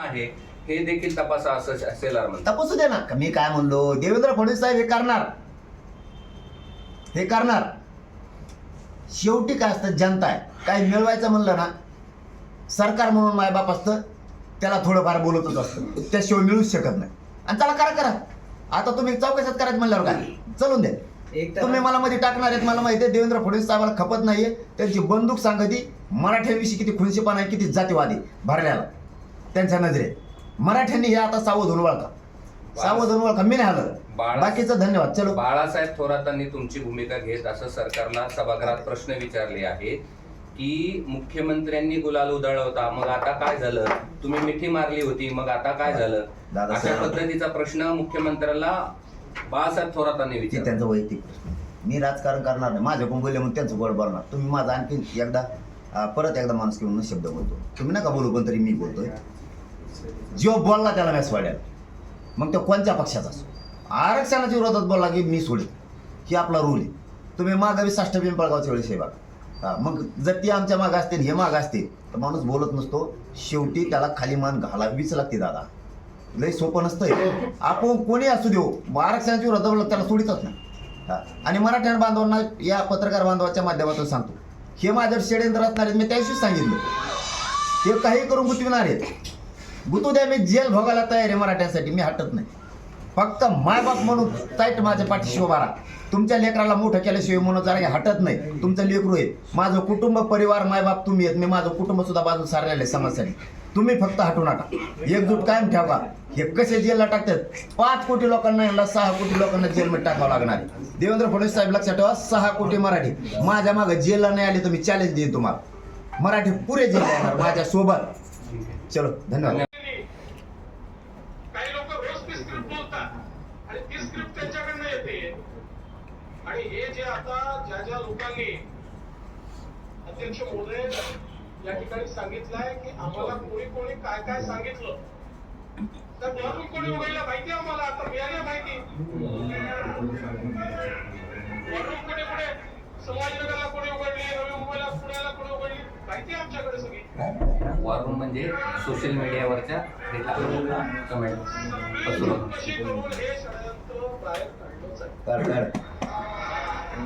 आहे हे देखील तपासा असं म्हणतात. तपासू दे ना मी काय म्हणलो? देवेंद्र फडणवीस साहेब हे करणार. हे करणार. शेवटी काय असतं? जनता आहे. काय मिळवायचं म्हणलं ना सरकार म्हणून मायबाप असतं त्याला थोडंफार बोलतच असतं. त्याशिवाय मिळूच शकत नाही. आणि त्याला करा करा. आता तुम्ही चौकशात करायचं म्हणल्यावर काय? चलून द्या. एक तर तुम्ही मला मध्ये टाकणार आहेत मला माहिती आहे देवेंद्र फडणवीस साहेबाला खपत नाहीये. त्यांची बंदूक सांगती मराठ्यांविषयी किती खुनशीपणा आहे किती जातीवादी भरल्याला. त्यांच्या नजरेत मराठ्यांनी हे आता सावध होऊन ओळखा. सावध होऊन ओळखा. मी नाही बाळा- बाकीचं धन्यवाद. चलो. बाळासाहेब थोरातांनी तुमची भूमिका घेत असं सरकारला सभागृहात प्रश्न विचारले आहे की मुख्यमंत्र्यांनी गुलाल उधळवता मग आता काय झालं? तुम्ही मिठी मारली होती. मग आता काय झालं? दादा अशा. पद्धतीचा प्रश्न मुख्यमंत्र्याला बाळासाहेब थोरातांनी ते विचारला. त्यांचा वैयक्तिक प्रश्न मी राजकारण करणार नाही. माझ्या बोलले म्हणून त्यांचं गोड बोलणार. तुम्ही माझा आणखी एकदा अं, परत एकदा माणूस घेऊन शब्द बोलतो. तुम्ही नका बोलू पण तरी मी बोलतोय. जो बोलला त्याला व्यास वाढेल मग तो कोणत्या पक्षाचा असो? आरक्षणाच्या विरोधात बोलला की मी सोडेल ही आपला रूल आहे. तुम्ही मागावी साष्ट पिंपळगावच्या वेळेस हे बघा मग जर ती आमच्या मागं असतील हे मागं असतील तर माणूस बोलत नसतो. शेवटी त्याला खाली मान घालावीच लागते दादा. लय सोपं नसतंय. आपण कोणी असू देऊ आरक्षणाची विरोधात बोलला त्याला सोडितच नाही. आणि मराठ्यां बांधवांना या पत्रकार बांधवाच्या माध्यमातून सांगतो. हे माझ्यावर षडयंत्र असणार आहेत मी त्याविषयीच सांगितलं. ते काही करून गुंतविणार आहेत. गुतू द्या मी जेल भोगायला तयार आहे मराठ्यांसाठी मी हटत नाही. फक्त मायबाप म्हणून ताईट माझ्या पाठीशी उभारा राहा. तुमच्या लेकराला मोठं केल्याशिवाय म्हणून जरा हटत नाही. तुमचं लेकरू आहे. माझं कुटुंब परिवार मायबाप तुम्ही आहेत. मी माझं कुटुंब सुद्धा बाजू सारलेलं आहे समाजसाठी. तुम्ही फक्त हटू नका. एकजूट कायम ठेवा. हे कसे जेलला टाकतात? पाच कोटी लोकांना यांना सहा कोटी लोकांना जेलमध्ये टाकावं लागणार आहे. देवेंद्र फडणवीस साहेब लक्षात ठेवा सहा कोटी मराठी. माझ्या मागं जेलला नाही आले तर मी चॅलेंज देईन तुम्हाला. मराठी पुरे जेल येणार माझ्या सोबत चलो धन्यवाद काही लोक रोज ती स्क्रिप्ट बोलतात आणि ती स्क्रिप्ट त्यांच्याकडनं येते आणि हे जे आता ज्या ज्या लोकांनी अध्यक्ष महोदय या ठिकाणी सांगितलंय की आम्हाला कोणी कोणी काय काय सांगितलं. तर वरून कोणी उघडलं माहिती आम्हाला? आता मिळाली माहिती. वरून कुठे कोणी उघडली नवी मुंबईला पुण्याला कोणी उघडली? माहिती आमच्याकडे सगळी. वरून म्हणजे सोशल मीडियावरच्या कमेंट हे.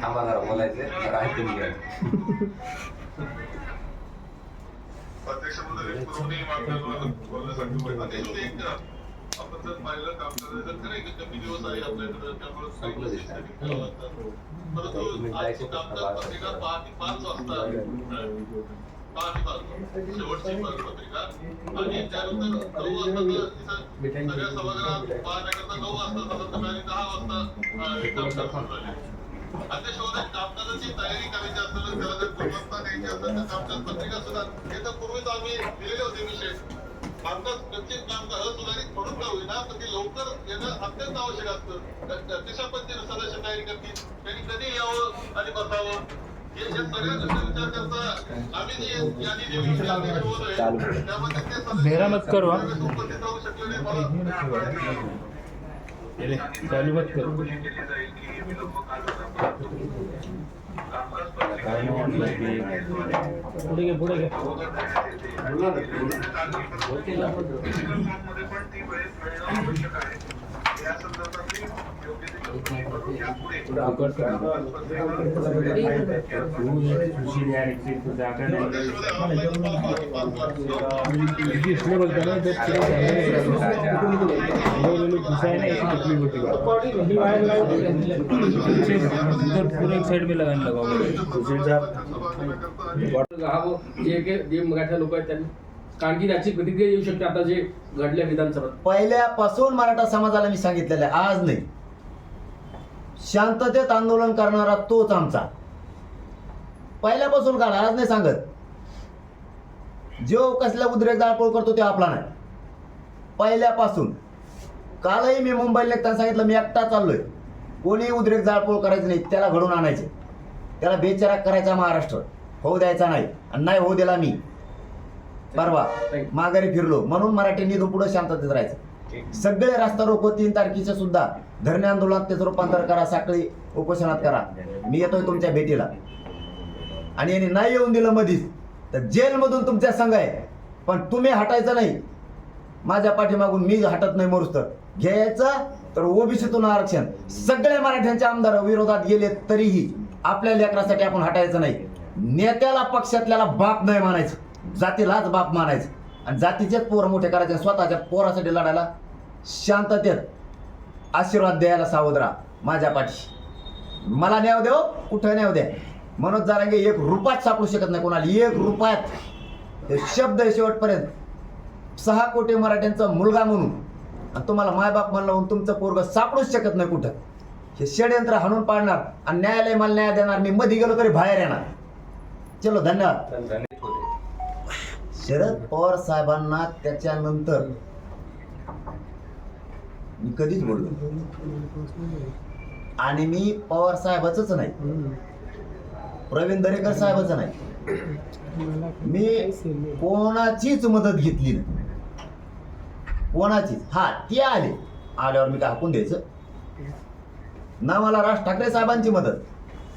थांबा जरा बोलायचे. घ्या अध्यक्ष महोदय पुरवणी मागण्यांवर बोलण्यासाठी अध्यक्ष महोदय, एक आपण जर पाहिलं काम करायचं तर खरं आहे की कमी दिवस आहे आपल्याकडे. त्यामुळे काही गोष्टी setting कराव्या लागतात. परंतु आजची कामकाज पत्रिका पहाटे पाच वाजता. पहाटे पाच शेवटची पत्रिका. आणि त्यानंतर नऊ वाजता तर इथं सगळ्या सभागृहात पाहण्याकरता नऊ वाजता आणि दहा वाजता कामकाज सुरू झाले. अध्यक्ष कामकाजाची तयारी करायची असेल त्याला जर गुणवत्ता द्यायची असेल तर कामकाज पत्रिका सुद्धा हे तर पूर्वीच आम्ही दिलेले होते विषय कामकाज गच्चीत कामकाज सुधारित म्हणून का होईना पण ते लवकर येणं अत्यंत आवश्यक असतं. कशा पद्धतीने सदस्य तयारी करतील त्यांनी कधी यावं आणि बसावं हे सगळ्या गोष्टी विचार करता आम्ही जी यादी दिली होती अध्यक्ष महोदय, त्यामध्ये ते सदस्य मेरा मत करो, हा. उपस्थित राहू शकले नाही मला चालू मत कर. पुढे घे पुढे घे इसलिए बोलते ना जब चले जाएँगे लोग घुसा है ना ऐसी तकलीफ़ होती है उधर पूरे एक साइड में लगाने लगा हा जे जे मराठा लोक आहेत त्यांनी कारण की त्याची प्रतिक्रिया येऊ शकते आता जे घडल्या विधानसभेत. पहिल्यापासून मराठा समाजाला मी सांगितलेलं आहे आज नाही. शांततेत आंदोलन करणारा तोच आमचा. पहिल्यापासून काढा आज नाही सांगत. जो कसला उद्रेक जाळपोळ करतो ते आपला नाही. पहिल्यापासून. कालही मी मुंबईला निघताना सांगितलं मी एकटा चाललोय. कोणी उद्रेक जाळपोळ करायचं नाही त्याला घडून आणायचे. त्याला बेचारा करायचा महाराष्ट्र. होऊ द्यायचा नाही. आणि नाही होऊ दिला मी. परवा माघारी फिरलो. म्हणून मराठ्यांनी इथून पुढे शांततेत राहायचं. सगळे रास्ता रोको तीन तारखेचे सुद्धा. धरणे आंदोलनात त्याचं रूपांतर करा साखळी उपोषणात करा. मी येतोय तुमच्या भेटीला. आणि यांनी नाही येऊन दिलं मधीच तर जेलमधून तुमच्या संघ आहे. पण तुम्ही हटायचं नाही. माझ्या पाठीमागून मी हटत नाही मरूस तर घ्यायचं तर ओबीसीतून आरक्षण. सगळे मराठ्यांचे आमदार विरोधात गेले तरीही आपल्या लेकरासाठी आपण हटायचं नाही. नेत्याला पक्षातल्याला बाप नाही मानायचं जातीलाच बाप मानायचं आणि जातीचेच पोरं मोठे करायचे आणि स्वतःच्या पोरासाठी लढायला शांततेत आशीर्वाद द्यायला सावधरा माझ्या पाठी मला न्याव देव हो, कुठं न्याव द्या. मनोज जारांगे एक रुपयात सापडू शकत नाही कोणाला एक रुपयात. हे शब्द आहे शेवटपर्यंत. सहा कोटी मराठ्यांचा मुलगा म्हणून. आणि तुम्हाला मायबाप म्हणलं म्हणून तुमचं पोरग सापडूच शकत नाही कुठं. हे षडयंत्र हाणून पाडणार आणि न्यायालय मला न्याय देणार मी मध्ये गेलो तरी बाहेर येणार. चलो धन्यवाद. धन्यवाद. शरद पवार साहेबांना त्याच्यानंतर मी कधीच बोललो आणि मी पवार साहेबाच नाही. प्रवीण दरेकर साहेबाच नाही. मी कोणाचीच मदत घेतली नाही. कोणाचीच. हा ते आले. आल्यावर मी काय हाकून द्यायचं? ना मला राज ठाकरे साहेबांची मदत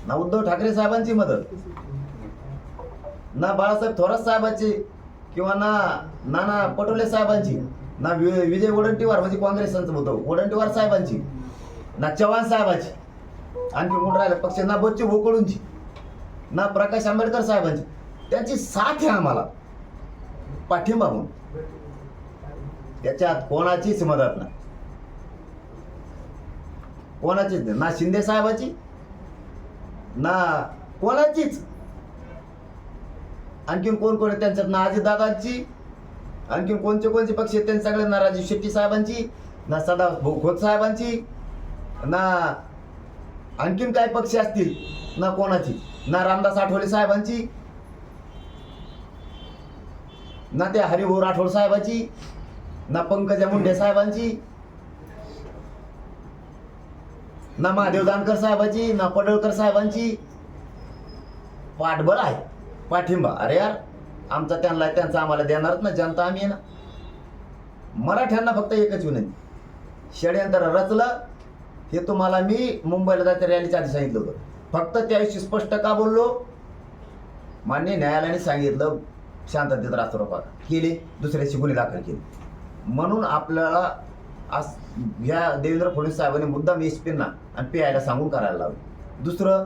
ना उद्धव ठाकरे साहेबांची मदत ना बाळासाहेब थोरात साहेबांची किंवा ना नाना पटोले साहेबांची ना विजय वडंटीवार म्हणजे काँग्रेसांचं होतं वडंटीवार साहेबांची ना चव्हाण साहेबांची आणखी कोण राहिलं पक्ष ना बच्चू भोकळूंची ना प्रकाश आंबेडकर साहेबांची त्यांची साथ आहे आम्हाला पाठिंबा म्हणून. त्याच्यात कोणाचीच मदत नाही. कोणाचीच नाही. ना शिंदे साहेबाची ना कोणाचीच आणखीन कोण कोण त्यांच्यात? ना दादांची. आणखीन कोणते कोणते पक्ष आहेत त्यांच्या सगळ्यांना राजीव शेट्टी साहेबांची ना सदा खोत साहेबांची ना आणखीन काय पक्ष असतील? ना कोणाची? ना रामदास आठवले साहेबांची ना त्या हरिभाऊ राठोड साहेबांची ना पंकजा मुंडे साहेबांची ना महादेव दानकर साहेबांची ना पडळकर साहेबांची. पाठबळ आहे. पाठिंबा. अरे यार आमचा त्यांना त्यांचा आम्हाला देणारच ना जनता आम्ही आहे ना. मराठ्यांना फक्त एकच विनंती. षडयंत्र रचलं हे तुम्हाला मी मुंबईला जायचं रॅलीच्या आधी सांगितलं होतं. फक्त त्याविषयी स्पष्ट का बोललो? मान्य न्यायालयाने सांगितलं शांततेत रास्ता केले दुसऱ्याशी गुन्हे दाखल केले. म्हणून आपल्याला आज ह्या देवेंद्र फडणवीस साहेबांनी मुद्दाम एस पींना आणि पी आयला सांगून करायला लावले. दुसरं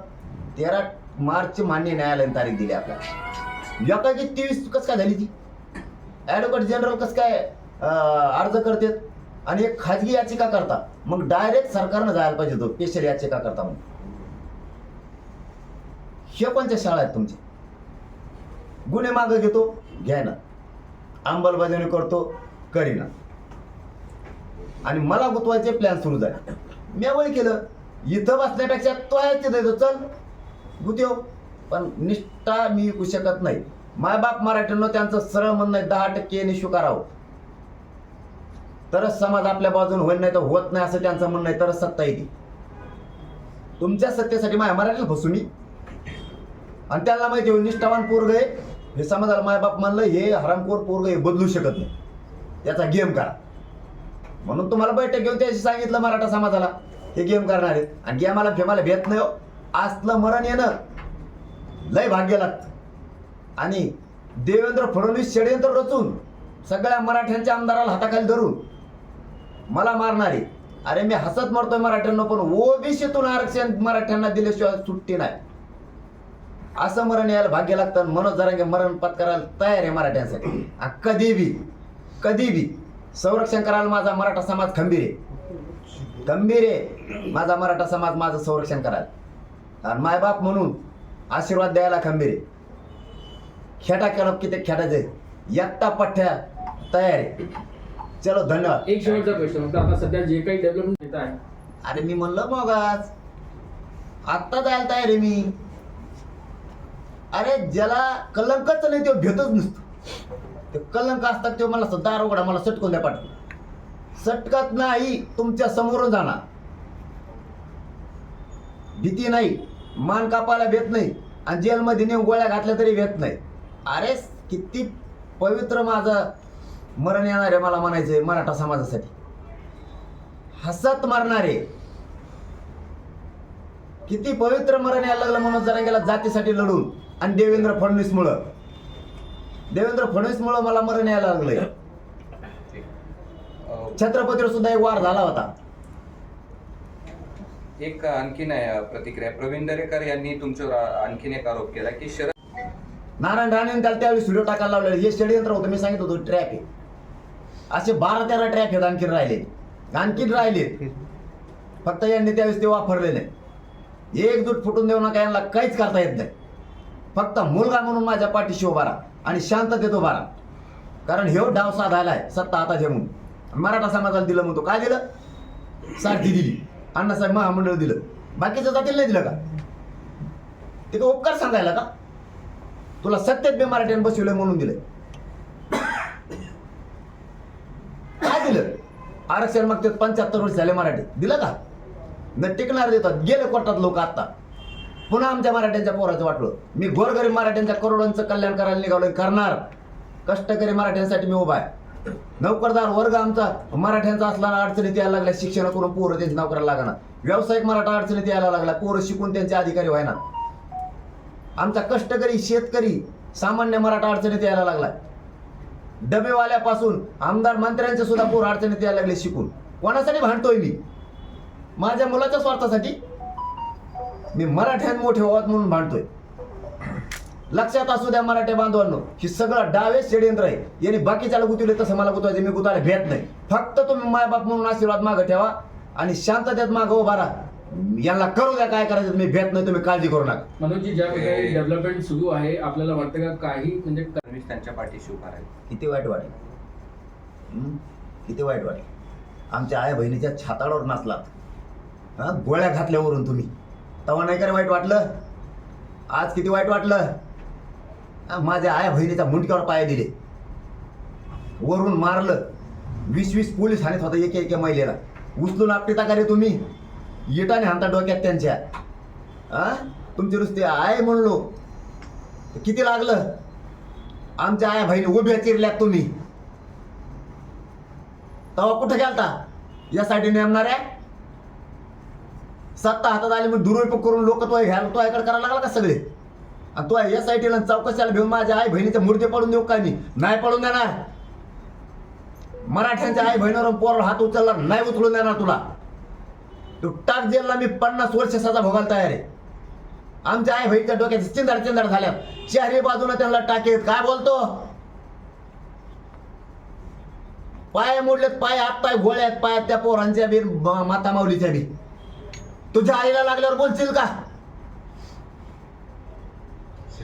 तेरा मार्च मान्य न्यायालयाने तारीख दिली आपल्याला. एकाची तेवीस कस काय झाली ती? ऍडव्होकेट जनरल कस काय अर्ज करतात? आणि एक खाजगी याचिका करता. मग डायरेक्ट सरकारनं जायला पाहिजे तो स्पेशल याचिका करता म्हणून. हे कोणत्या शाळा आहेत तुमच्या? गुन्हे मागं घेतो घ्यायना. अंमलबजावणी करतो करीना. आणि मला गुतवायचे प्लॅन सुरू झाले. मी केलं. इथं बसण्यापेक्षा तो आहे तिथं चल. चल देऊ हो. पण निष्ठा मी विकू शकत नाही. मायबाप मराठ्यांना त्यांचं सरळ म्हणणं आहे दहा टक्के निशू करावं. तरच समाज आपल्या बाजून होईल नाही तर होत नाही असं त्यांचं म्हणणं आहे तरच सत्ता येते. तुमच्या सत्तेसाठी माझ्या मराठीला फसू मी आणि त्याला माहिती होईल निष्ठावान पोरग आहे. हे समाजाला मायबाप म्हणलं हे हरामखोर पोरग हे बदलू शकत नाही. त्याचा गेम करा. म्हणून तुम्हाला बैठक घेऊन त्याशी सांगितलं मराठा समाजाला. हे गेम करणार आहेत. आणि गेमाला फेमाला भेट नाही हो. असलं मरण येणं लय भाग्य लागतं आणि देवेंद्र फडणवीस षडयंत्र रचून सगळ्या मराठ्यांच्या आमदाराला हाताखाली धरून मला मारणारे. अरे मी हसत मरतोय मराठ्यांना पण ओबीसीतून आरक्षण मराठ्यांना दिल्याशिवाय सुट्टी नाही. असं मरण यायला भाग्य लागतं आणि मनोज जरांगे मरण पत्करायला तयार आहे मराठ्यांसाठी. कधी बी कधी बी संरक्षण करायला माझा मराठा समाज खंबीर आहे. खंबीर आहे. माझा मराठा समाज माझं संरक्षण करायला. आणि मायबाप म्हणून आशीर्वाद द्यायला खंबीर खेटा केलं की ते खेटायचे. एकटा पठ्ठ्या तयार आहे. चलो धन्यवाद. एक शेवटचा प्रश्न फक्त आता सध्या जे काही डेव्हलपमेंट येत आहे. अरे मी म्हणलं मग आज आत्ता जायला तयार आहे मी. अरे ज्याला कलंकच नाही तो घेतच नसतो. ते कलंक असतात ते मला दार उघडा मला सटकून द्या पाठ सटकत नाही तुमच्या समोरून जाणार. भीती नाही. मान कापायला भेट नाही आणि जेलमध्ये नेऊन गोळ्या घातल्या तरी भेट नाही. अरे किती पवित्र माझं मरण येणार आहे मला म्हणायचंय मराठा समाजासाठी. हसत मरणारे. किती पवित्र मरण यायला लागलं म्हणून जरा गेला जातीसाठी लढून आणि देवेंद्र फडणवीस मुळे देवेंद्र फडणवीस मुळे मला मरण यायला लागलंय. छत्रपतीवर सुद्धा एक वार झाला होता. एक आणखीन आहे प्रतिक्रिया. प्रवीण दरेकर यांनी तुमच्यावर आणखीन एक आरोप केला की शरद नारायण राणे त्याला त्यावेळी व्हिडिओ टाकायला लावले हे षडयंत्र होतं मी सांगित होतो ट्रॅप आहे. असे बारा तेरा ट्रॅप आहेत आणखीन राहिले आणखीन राहिले फक्त यांनी त्यावेळेस ते वापरले नाही एकजूट फुटून देऊ नका यांना काहीच करता येत नाही. फक्त मुलगा म्हणून माझ्या पाठीशी उभा राहा आणि शांत देतो बारा कारण हे डाव साधायला आहे. सत्ता आता जेवून मराठा समाजाला दिलं म्हणतो काय दिलं? सारथी दिली. अण्णासाहेब महामंडळ दिलं. बाकीचं जातील नाही दिलं का? ते का उपकार सांगायला का? तुला सत्तेत बी मराठ्यानं बसवलंय म्हणून दिलंय. काय दिलं? आरक्षण मागते पंच्याहत्तर वर्ष झाले मराठी दिलं का? न टिकणार देतात. गेले कोर्टात लोक आता. पुन्हा आमच्या मराठ्यांच्या पोराचं वाटलं. मी गोरगरीब मराठ्यांच्या करोडांचं कल्याण करायला निघालोय. करणार. कष्टकरी मराठ्यांसाठी मी उभा आहे. नोकरदार वर्ग आमचा मराठ्यांचा असणारा अडचणीत यायला लागल्या शिक्षणातून पोरं त्यांची नोकऱ्याला लागणार. व्यावसायिक मराठा अडचणीत यायला लागला पोरं शिकून त्यांचे अधिकारी व्हायना आमचा कष्टकरी शेतकरी सामान्य मराठा अडचणीत यायला लागला. डबेवाल्यापासून आमदार मंत्र्यांचे सुद्धा पोर अडचणीत यायला लागले शिकून. कोणासाठी भांडतोय मी? माझ्या मुलाच्या स्वार्थासाठी मी मराठ्यात मोठे व्हावत म्हणून भांडतोय. लक्षात असू द्या मराठे बांधवांनो ही सगळं डावे षडयंत्र आहे. यांनी बाकीच्याला गुतवले तसं मला गुतवायचे मी गुताला भेट नाही. फक्त तुम्ही मायबाप म्हणून आशीर्वाद मागं ठेवा आणि शांततेत मागं उभा राहा. यांना करू द्या काय करायचं मी भेट नाही तुम्ही काळजी करू नका. मनोजजी ज्या प्रकारे डेव्हलपमेंट सुरू आहे आपल्याला वाटतं का काही म्हणजे फडणवीस त्यांच्या पाठीशी उभा राहील? किती वाईट वाटेल. हं? किती वाईट वाटेल. आमच्या आई बहिणीच्या छाताडावर नाचलात. हा? गोळ्या घातल्यावरून तुम्ही. तेव्हा नाही का रे वाईट वाटलं? आज किती वाईट वाटलं? माझ्या आया बहिणीच्या मुंडक्यावर पाय दिले. वरून मारलं. वीस वीस पोलीस हाणत होता एके एके महिलेला. उचलून आपटी का रे तुम्ही. येटाने हाणता डोक्यात त्यांच्या. हा तुमचे नुसते आहे म्हणलो. किती लागलं? आमच्या आया बहिणी उभ्या चिरल्यात तुम्ही. तवा कुठं गेलता? यासाठी नेमणाऱ्या? सत्ता हातात आली मग दुरुपयोग करून लोक तो घ्यायला तो ऐकड करायला लागला का सगळे? आणि तो एस आय टीला चौकशाला घेऊन माझ्या आई बहिणीचे मूर्ती पडून देऊ का मी नाही पडून देणार. मराठ्यांच्या आई बहिणीवर पोरावर हात उचलला नाही उचलून देणार तुला. तू टाक जेलला मी पन्नास वर्ष सजा भोगायला तयार आहे. आमच्या आई बहिणीच्या डोक्यात चिंधार चिंदाड झाल्या चारही बाजूने त्यांना टाकेत काय बोलतो? पाय मोडलेत पाय आत्ताय गोळ्यात पायात त्या पोरांच्या बी माता माऊलीच्या बी. तुझ्या आईला लागल्यावर बोलशील का?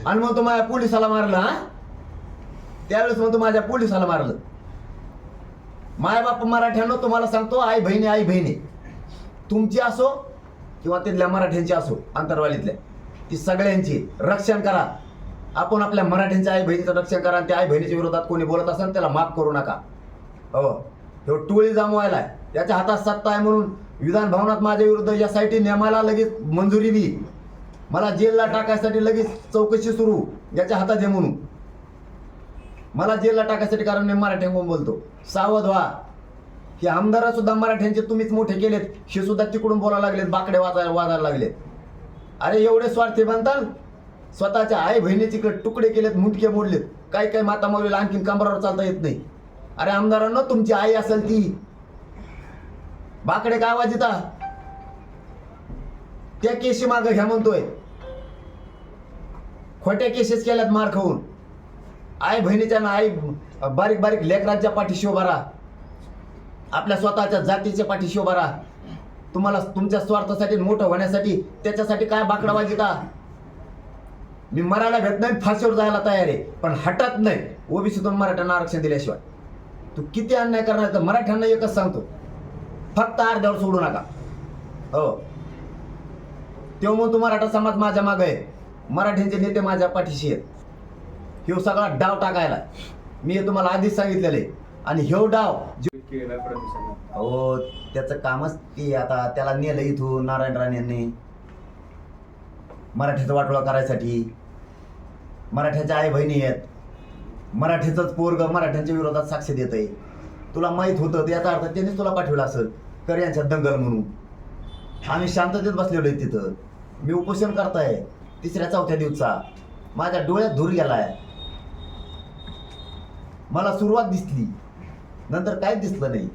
आणि मग तू माझ्या पोलिसाला मारलं हा? त्यावेळेस मग तू माझ्या पोलिसाला मारलं. माय बाप मराठ्यानं तुम्हाला सांगतो आई बहिणी आई बहिणी. तुमची असो किंवा तिथल्या मराठ्यांची असो अंतरवालीतल्या ती सगळ्यांची रक्षण करा. आपण आपल्या मराठ्यांच्या आई बहिणीचं रक्षण करा आणि त्या आई बहिणीच्या विरोधात कोणी बोलत असेल त्याला माफ करू नका. हो. तो टोळी जमवायला त्याच्या हातात सत्ता आहे म्हणून विधान भवनात माझ्या विरुद्ध यासाठी नेमायला लगेच मंजुरी दिली. मला जेलला टाकायसाठी लगेच चौकशी सुरू याच्या हातात आहे म्हणून. मला जेलला टाकायसाठी कारण मी मराठ्यांकडून बोलतो. सावध व्हा. हे आमदार सुद्धा मराठ्यांचे तुम्हीच मोठे केलेत हे सुद्धा तिकडून बोलायला लागलेत बाकडे वाजायला वाजायला लागलेत. अरे एवढे स्वार्थी बनताल? स्वतःच्या आई बहिणीची तुकडे केलेत मुटके मोडलेत. काही काही माता माऊलीला आणखीन कमरावर चालता येत नाही. अरे आमदारांना तुमची आई असेल ती. बाकडे काय आवाज येता? त्या केशी मागं घ्या म्हणतोय. खोट्या केसेस केल्यात मार खाऊन. आई बहिणीच्या ना आई बारीक बारीक लेकरांच्या पाठीशी उभा राहा. आपल्या स्वतःच्या जातीच्या पाठीशी उभा राहा. तुम्हाला तुमच्या स्वार्थासाठी मोठं होण्यासाठी त्याच्यासाठी काय बाकडाबाजी का? मी मरायला भेट नाही फाशीवर जायला तयार आहे. पण हटत नाही. ओबीसीतून मराठ्यांना आरक्षण दिल्याशिवाय. तू किती अन्याय करणार तर मराठ्यांना एकच सांगतो. फक्त अर्ध्यावर सोडू नका. हो. तेव्हा मग तू मराठा समाज माझ्या मागे आहे. मराठ्यांचे नेते माझ्या पाठीशी आहेत. ह्यो सगळा डाव टाकायला. मी हे तुम्हाला आधीच सांगितलेलं. आहे आणि ह्यो डाव हो त्याचं कामच ते आता त्याला नेलं इथून नारायण राणे यांनी. मराठीचा वाटोळा करायसाठी. मराठ्याच्या आई बहिणी आहेत. मराठीचंच पोरग मराठ्यांच्या विरोधात साक्ष देत आहे तुला माहीत होतं तर याचा अर्थ त्यांनीच तुला पाठवलं असेल. कर यांच्यात दंगल म्हणून. आम्ही शांततेत बसलेलो आहे तिथं. मी उपोषण करताय. तिसऱ्या चौथ्या दिवसा माझ्या डोळ्यात धूर गेलाय. मला सुरुवात दिसली नंतर काहीच दिसलं नाही.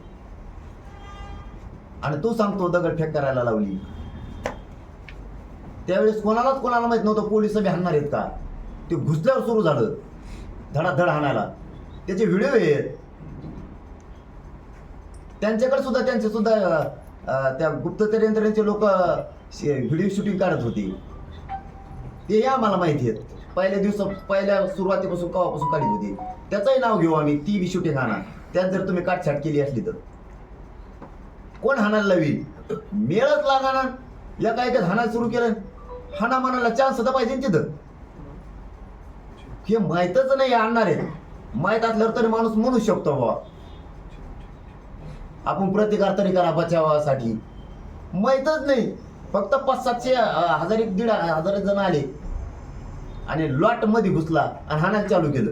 आणि तू सांगतो दगडफेक करायला लावली. त्यावेळेस कोणालाच कोणाला माहीत नव्हतं पोलीस बी हाणणार आहेत का? ते घुसल्यावर सुरू झालं. धडाधड हाणायला. त्याचे व्हिडिओ आहेत. त्यांच्याकडे सुद्धा त्यांचे सुद्धा त्या गुप्तचर यंत्रणेचे लोक व्हिडिओ शूटिंग काढत होते. तेही आम्हाला माहिती आहेत. पहिल्या दिवसा पहिल्या सुरुवातीपासून कवापासून काढली होती. त्याचंही नाव घेऊ आम्ही ती बी शूटिंग आणा त्यात जर तुम्ही काटछाट केली असली तर. कोण हाणायला लावी? मेळच लागणार या काय काय हाणायला सुरू केलं. हाना मानाला चान्स तर पाहिजे तिथं. हे माहीतच नाही आणणार आहे माहीत असल्यावर तरी माणूस म्हणू शकतो बाबा आपण प्रतिकार तरी करा बचावासाठी. माहीतच नाही. फक्त पाच सातशे हजार एक दीड हजार जण आले. आणि लॉटमध्ये घुसला आणि हाणायला चालू केलं.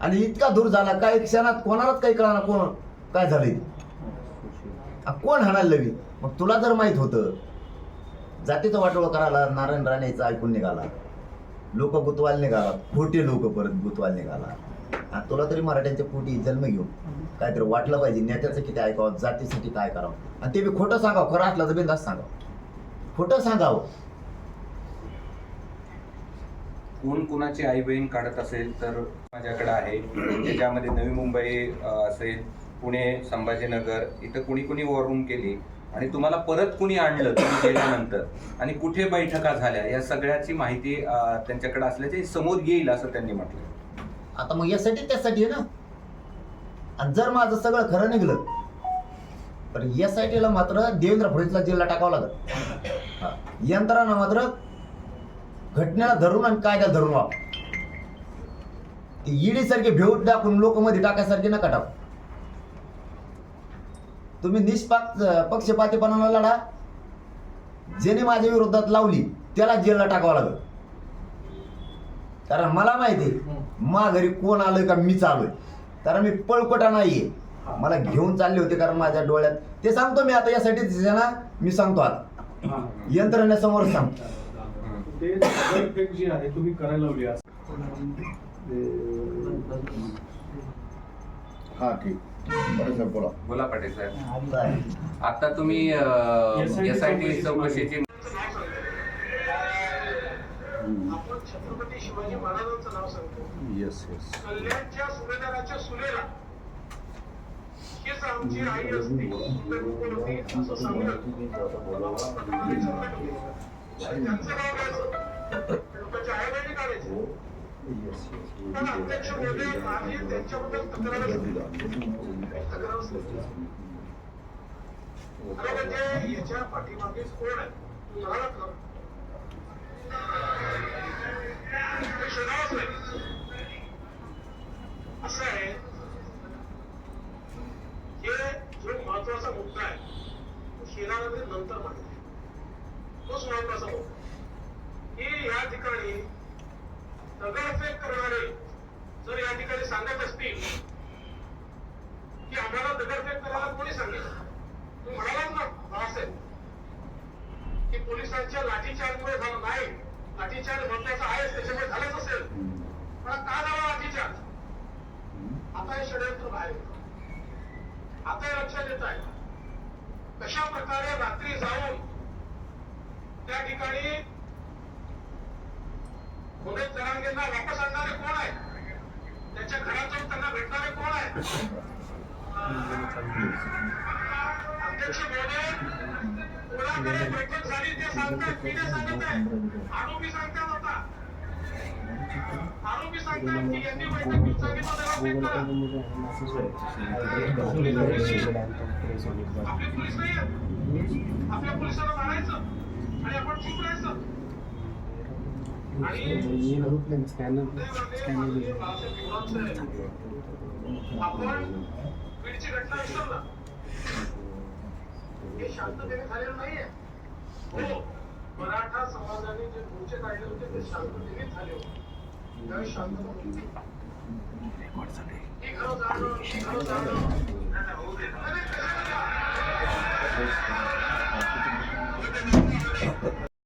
आणि इतका दूर झाला काही क्षणात कोणालाच काही कळणार कोण काय झालंय. कोण हाणायला लवी मग तुला जर माहीत होतं जातीचं वाटोळ करायला नारायण राणेचा ऐकून निघाला. लोक गुतवायला निघाला. खोटे लोक परत गुतवायला निघाला. तुला तरी मराठ्यांच्या पोटी जन्म घेऊन काहीतरी वाटलं पाहिजे. नेत्याचं किती ऐकावं जातीसाठी काय करावं आणि ते बी खोटं सांगावं खरं असलं तर बिंदास सांगावं. खोटं सांगावं. कोण कुणाची आई बहीण काढत असेल तर माझ्याकडे आहे. त्याच्यामध्ये नवी मुंबई असेल पुणे संभाजीनगर इथं कुणी कुणी वॉर रूम केली आणि तुम्हाला परत कुणी आणलं तुम्ही गेल्यानंतर? आणि कुठे बैठका झाल्या? या सगळ्याची माहिती त्यांच्याकडे असल्याचे समोर येईल असं त्यांनी म्हटलं आता मग यासाठी त्यासाठी आहे ना? आणि जर माझं सगळं खरं निघलं तर यासाठीला मात्र देवेंद्र फडणवीसला जेलला टाकावं लागत. यंत्रणा मात्र घटनेला धरून आणि कायद्याला धरून वाप ईडी सारखे भेऊट टाकून लोक मध्ये टाकायसारखे नका टाकू. तुम्ही निष्पाक पक्षपातीपणाला लढा. ज्याने माझ्या विरोधात लावली त्याला जेलला टाकावं लागलं. कारण मला माहिती आहे मा घरी कोण आलोय का मीच आलोय कारण मी पळकोटा नाहीये. मला घेऊन चालले होते कारण माझ्या डोळ्यात. ते सांगतो मी आता यासाठी ना मी सांगतो आता. यंत्रणेसमोर सांगतो ते दगडफेक जी आहे तुम्ही करायला लावली आज. हा ठीक. बरं बोला. बोला पाटील साहेब? आता तुम्ही SIT एस आय टी चौकशी- चौकशीची आपण छत्रपती शिवाजी महाराजांचं नाव सांगतो. कल्याणच्या सुभेदाराच्या सुनेला हीच आमची आई असं त्यांचं नाव घ्यायचं लोकांच्या काढायचे पण अध्यक्ष महोदय माझी त्यांच्याबद्दल तक्रारच तक्रारच खरं म्हणजे याच्या पाठीमागे कोण आहे तुम्हाला शोधावंच लागेल. असं आहे हे जो महत्त्वाचा मुद्दा आहे. तो शेणामध्ये नंतर मांडला. तोच महत्त्वाचा मुद्दा की या ठिकाणी दगडफेक करणारे जर या ठिकाणी सांगत असतील की आम्हाला दगडफेक करायला कोणी सांगितलं? तू म्हणालाच ना बाळासाहेब की पोलिसांच्या लाठीचार्जमुळे झालं नाही. लाठीचार्ज म्हणण्याचा आहे त्याच्यामुळे झालंच असेल. पण का झाला लाठीचार्ज. आता हे षडयंत्र बाहेर आता हे लक्षात येत आहे. कशा प्रकारे रात्री जाऊन त्या ठिकाणी पुणे जरांगेंना वापस आणणारे कोण आहे त्याच्या घरात जाऊन त्यांना भेटणारे कोण आहे अध्यक्ष महोदय कोणाकडे बैठक झाली ते सांगतात मी ते सांगत आहे. आरोपी सांगतात. आपल्या पोलिसांना मारायचं आणि आपण राहायचं आणि आपण बीडची घटना विसरला हे शांततेने झालेलं नाहीये हो मराठा समाजाने जे मोर्चे काढले होते ते शांततेने झाले होते. त्यावेळी शांतता